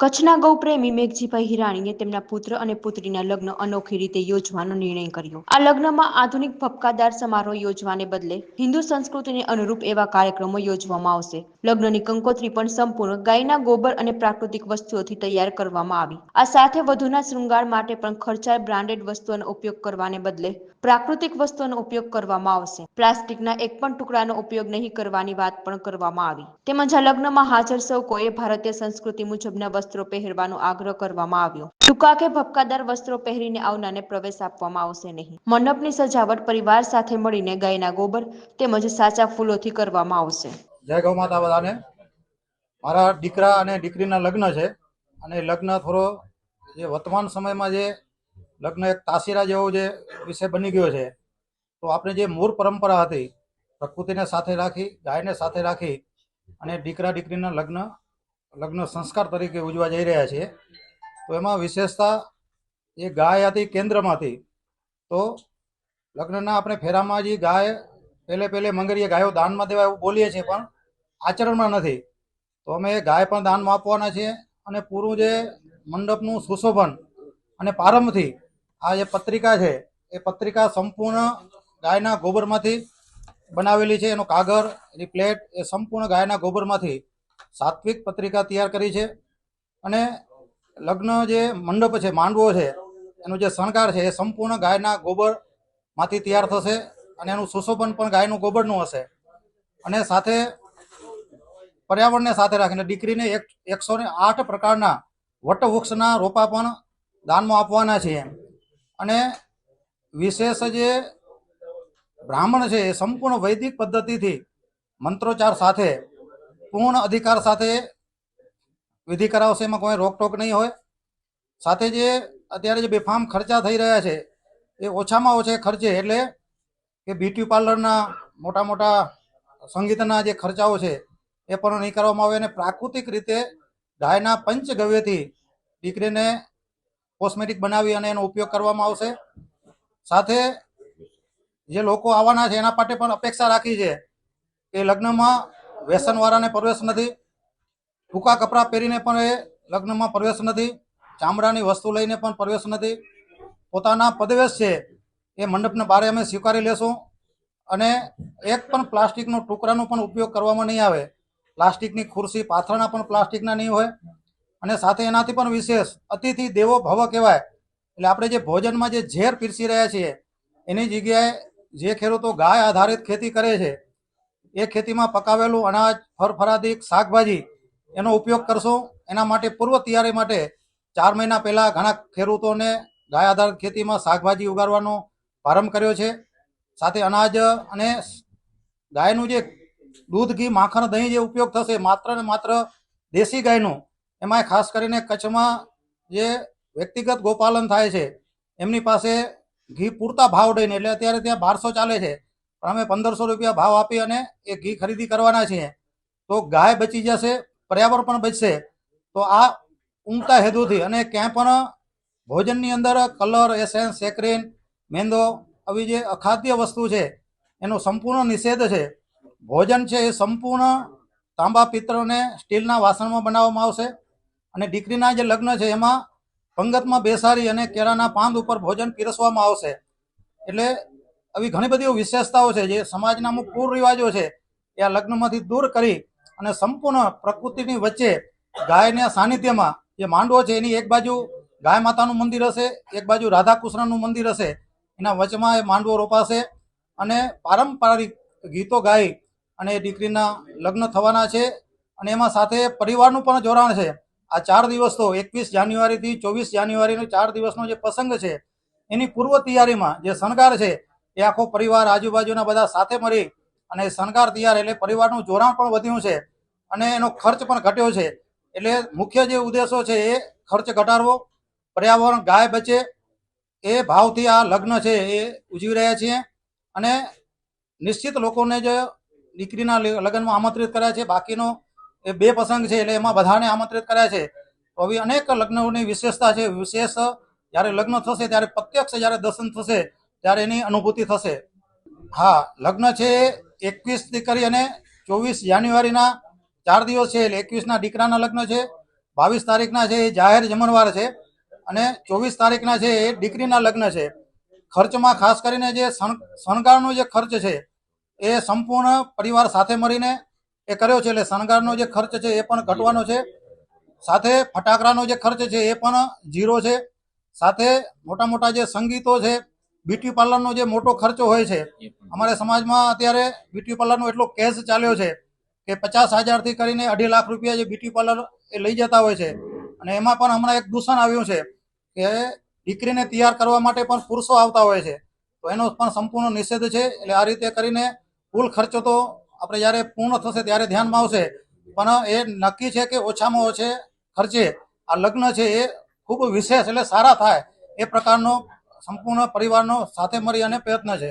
કચ્છના ગૌપ્રેમી મેઘજીભાઈ હિરાણીએ તેમના પુત્ર અને પુત્રીના લગ્ન અનોખી રીતે યોજવાનો નિર્ણય કર્યો. આ લગ્નમાં આધુનિક ભપકાદાર સમારોહ યોજવાને બદલે હિન્દુ સંસ્કૃતિને અનુરૂપ એવા કાર્યક્રમો યોજવામાં આવશે. લગ્નની કંકોત્રી પણ સંપૂર્ણ ગાયના ગોબર અને પ્રાકૃતિક વસ્તુઓથી તૈયાર કરવામાં આવી. આ સાથે વધુના શૃંગાર માટે પણ ખર્ચાળ બ્રાન્ડેડ વસ્તુઓનો ઉપયોગ કરવાને બદલે પ્રાકૃતિક વસ્તુઓનો ઉપયોગ કરવામાં આવશે. પ્લાસ્ટિકના એક પણ ટુકડાનો ઉપયોગ નહીં કરવાની વાત પણ કરવામાં આવી. તેમજ આ લગ્નમાં હાજર સૌ કોઈએ ભારતીય સંસ્કૃતિ મુજબના વસ્ત્રો પહેરવાનો આગ્રહ કરવામાં આવ્યો. ટૂંકા કે ભપકાદાર વસ્ત્રો પહેરીને આવનારને પ્રવેશ આપવામાં આવશે નહીં. મંડપની સજાવટ પરિવાર સાથે મળીને ગાયના ગોબર તેમજ સાચા ફૂલોથી કરવામાં આવશે. જય ગૌ માતા બધાને. મારા દીકરા અને દીકરીના લગ્ન છે. અને લગ્ન થોડો જે વર્તમાન સમયમાં જે લગ્ન એક તાસીરા જેવો જે વિષય બની ગયો છે. તો આપણે જે મૂળ પરંપરા હતી, પ્રકૃતિને સાથે રાખી, ગાયને સાથે રાખી અને દીકરા દીકરીના લગ્ન લગ્ન સંસ્કાર તરીકે ઉજવા જઈ રહ્યા છીએ. તો એમાં વિશેષતા એ ગાય હતી કેન્દ્રમાંથી. તો લગ્નના આપણે ફેરામાં જે ગાય પહેલે પહેલે મંગરીએ ગાયો દાનમાં દેવા એવું બોલીએ છીએ પણ આચરણમાં નથી. તો અમે ગાય પણ દાનમાં આપવાના છીએ અને પૂરું જે મંડપનું સુશોભન અને પ્રારંભથી આ જે પત્રિકા છે એ પત્રિકા સંપૂર્ણ ગાયના ગોબરમાંથી બનાવેલી છે. એનો કાગળ, એની પ્લેટ એ સંપૂર્ણ ગાયના ગોબરમાંથી સાત્વિક પત્રિકા તૈયાર કરી છે. અને લગ્ન જે મંડપ છે, માંડવો છે, એનો જે શણગાર છે, એ સંપૂર્ણ ગાયના ગોબરમાંથી તૈયાર થશે અને એનું સુશોભન પણ ગાયનું ગોબરનું હશે. અને સાથે પર્યાવરણને સાથે રાખીને દીકરીને એક, એકસો ને આઠ પ્રકારના વટવૃક્ષના રોપા પણ દાનમાં આપવાના છે અને વિશેષ જે બ્રાહ્મણ છે, એ સંપૂર્ણ વૈદિક પદ્ધતિથી મંત્રોચ્ચાર સાથે પૂર્ણ અધિકાર સાથે વિધિ કરાવશે, એમાં કોઈ રોકટોક નહીં હોય. સાથે જે અત્યારે જે બેફામ ખર્ચા થઈ રહ્યા છે, એ ઓછામાં ઓછા ખર્ચે એટલે કે બ્યુટી પાર્લરના મોટા મોટા સંગીતના જે ખર્ચાઓ છે, એ પણ નહીં કરવામાં આવે અને પ્રાકૃતિક રીતે ગાયના પંચગવ્યથી દીકરીને કોસ્મેટિક બનાવી અને એનો ઉપયોગ કરવામાં આવશે. સાથે જે લોકો આવવાના છે, એના માટે પણ અપેક્ષા રાખી છે કે લગ્નમાં વ્યસનવાળાને પ્રવેશ નથી. ટૂંકા કપડાં પહેરીને પણ એ લગ્નમાં પ્રવેશ નથી. ચામડાની વસ્તુ લઈને પણ પ્રવેશ નથી. પોતાના પદવેશ છે એ મંડપના બારે અમે સ્વીકારી લેશું અને એક પણ પ્લાસ્ટિકનો ટુકડાનો પણ ઉપયોગ કરવામાં નહીં આવે. પ્લાસ્ટિકની ખુરશી પાથરણા પણ પ્લાસ્ટિકના નહીં હોય અને સાથે એનાથી પણ વિશેષ અતિથિ દેવો ભવ કહેવાય. એટલે આપણે જે ભોજનમાં જે ઝેર પીરસી રહ્યા છીએ, એની જગ્યાએ જે ખેડૂતો ગાય આધારિત ખેતી કરે છે એ ખેતીમાં પકાવેલું અનાજ ફરફરાદી શાકભાજી એનો ઉપયોગ કરશો. એના માટે પૂર્વ તૈયારી માટે ચાર મહિના પહેલાં ઘણા ખેડૂતોને ગાય આધારિત ખેતીમાં શાકભાજી ઉગાડવાનો પ્રારંભ કર્યો છે. સાથે અનાજ અને ગાયનું જે દૂધ, ઘી, માખણ, દહીં જે ઉપયોગ થશે, માત્ર ને માત્ર દેશી ગાયનું એમાંય ખાસ કરીને કચ્છમાં જે વ્યક્તિગત ગોપાલન થાય છે, એમની પાસે ઘી પૂરતા ભાવ દઈને, એટલે અત્યારે ત્યાં બારસો ચાલે છે. પણ અમે પંદરસો રૂપિયા ભાવ આપી અને એ ઘી ખરીદી કરવાના છીએ. તો ગાય બચી જશે, પર્યાવરણ પણ બચશે. તો આ ઉમતા હેતુથી અને ક્યાંય પણ ભોજનની અંદર કલર, એસેન્સ, સેક્રીન, મેંદો આવી જે અખાદ્ય વસ્તુ છે, એનો સંપૂર્ણ નિષેધ છે. ભોજન છે એ સંપૂર્ણ તાંબા પિત્તળ સ્ટીલના વાસણમાં બનાવવામાં આવશે. અને દીકરીના જે લગ્ન છે એમાં પંગતમાં બેસાડી અને કેળાના પાંદ ઉપર ભોજન પીરસવામાં આવશે. એટલે આવી ઘણી બધી વિશેષતાઓ છે જે સમાજના અમુક કુરિવાજો છે એ આ લગ્નમાંથી દૂર કરી અને સંપૂર્ણ પ્રકૃતિની વચ્ચે ગાયના સાનિધ્યમાં જે માંડવો છે એની એક બાજુ ગાય માતાનું મંદિર હશે, એક બાજુ રાધાકૃષ્ણનું મંદિર હશે. એના વચમાં એ માંડવો રોપાશે અને પારંપરિક ગીતો ગાઈ અને એ દીકરીના લગ્ન થવાના છે અને એમાં સાથે પરિવારનું પણ જોડાણ છે. આ ચાર દિવસ તો એકવીસ જાન્યુઆરીથી ચોવીસ જાન્યુઆરીનો ચાર દિવસનો જે પ્રસંગ છે, એની પૂર્વ તૈયારીમાં જે શણગાર છે એ આખો પરિવાર આજુબાજુના બધા સાથે મળી અને શણગાર તૈયાર એટલે પરિવારનું જોડાણ પણ વધ્યું છે અને એનો ખર્ચ પણ ઘટ્યો છે. એટલે મુખ્ય જે ઉદ્દેશો છે એ ખર્ચ ઘટાડવો, પર્યાવરણ ગાય બચે, એ ભાવથી આ લગ્ન છે એ ઉજવી રહ્યા છીએ અને નિશ્ચિત લોકોને જે દીકરીના લગ્નમાં આમંત્રિત કર્યા છે. બાકીનો એ બે પ્રસંગ છે એટલે એમાં બધાને આમંત્રિત કર્યા છે. તો આવી અનેક લગ્નોની વિશેષતા છે. વિશેષ જ્યારે લગ્ન થશે ત્યારે પ્રત્યક્ષ જ્યારે દર્શન થશે ત્યારે એની અનુભૂતિ થશે. હા, લગ્ન છે એકવીસ દીકરી અને ચોવીસ જાન્યુઆરીના ચાર દિવસ છે એટલે એકવીસના દીકરાના લગ્ન છે, બાવીસ તારીખના છે એ જાહેર જમણવાર છે અને ચોવીસ તારીખના છે એ દીકરીના લગ્ન છે. ખર્ચમાં ખાસ કરીને જે શણ- શણગારનો જે ખર્ચ છે એ સંપૂર્ણ પરિવાર સાથે મળીને એ કર્યો છે એટલે શણગારનો જે ખર્ચ છે એ પણ ઘટવાનો છે. સાથે ફટાકડાનો જે ખર્ચ છે એ પણ ઝીરો છે. સાથે મોટા મોટા જે સંગીતો છે બ્યુટી પાર્લરનો જે મોટો ખર્ચો હોય છે અમારા સમાજમાં અત્યારે બ્યુટી પાર્લરનો એટલો કેસ ચાલ્યો છે કે પચાસ હજારથી કરીને અઢી લાખ રૂપિયા જે બ્યુટી પાર્લર એ લઈ જતા હોય છે. અને એમાં પણ હમણાં એક દૂષણ આવ્યું છે કે દીકરીને તૈયાર કરવા માટે પણ પુરુષો આવતા હોય છે. તો એનો પણ સંપૂર્ણ નિષેધ છે. એટલે આ રીતે કરીને કુલ ખર્ચો તો આપણે જ્યારે પૂર્ણ થશે ત્યારે ધ્યાનમાં આવશે. પણ એ નક્કી છે કે ઓછામાં ઓછે ખર્ચે. આ લગ્ન છે એ ખૂબ વિશેષ એટલે સારા થાય એ પ્રકારનો સંપૂર્ણ પરિવારનો સાથે મળી અને પ્રયત્ન છે.